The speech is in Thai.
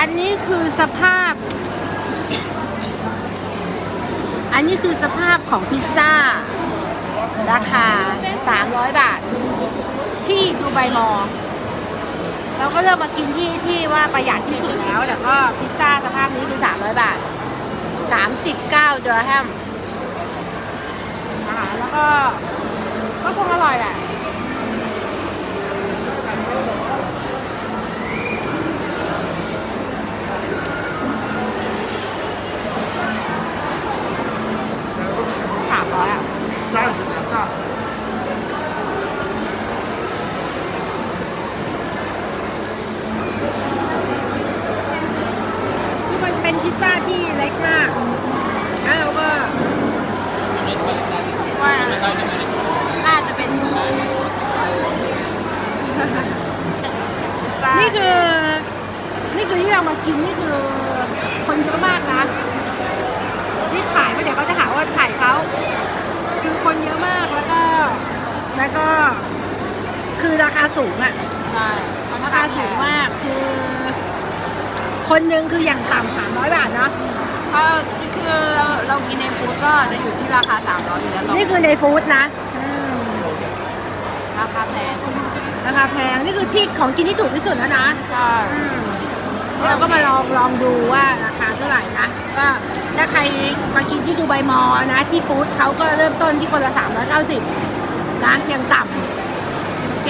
อันนี้คือสภาพ อันนี้คือสภาพของพิซซ่า ราคา 300 บาท ที่ดูไบมอเราก็เลือกมากินที่ที่ว่าประหยัดที่สุดแล้ว แต่ก็พิซซ่าสภาพนี้คือ 300 บาท 39ดอร์แฮมอาหารแล้วก็ก็คงอร่อยแหละ คือมันเป็นพิซซ่าที่เล็กมาก แล้วเราก็คิดว่าน่าจะเป็นนี่คือ นี่คือที่เรามากินนี่คือคนเยอะมากนะที่ถ่ายก็เดี๋ยวเขาจะหาว่าถ่ายเขาคือคนเยอะมากแล้วก็ แล้วก็คือราคาสูงอะใช่ราคาสูงมากคือ คนหนึ่งคืออย่างต่ำสามร้อยบาทเนาะก็คือเราเรากินในฟู้ดก็จะอยู่ที่ราคา300อยู่แล้วต่อนี่คือในฟู้ดนะอืมราคาแพงราคาแพงนี่คือที่ของกินที่ถูกที่สุดแล้วนะใช่อืมเราก็มาลองลองดูว่าราคาเท่าไหร่นะก็ถ้าใครมากินที่ดูไบมอลล์นะที่ฟู้ดเขาก็เริ่มต้นที่คนละ390 ร้านยังต่ำโอเค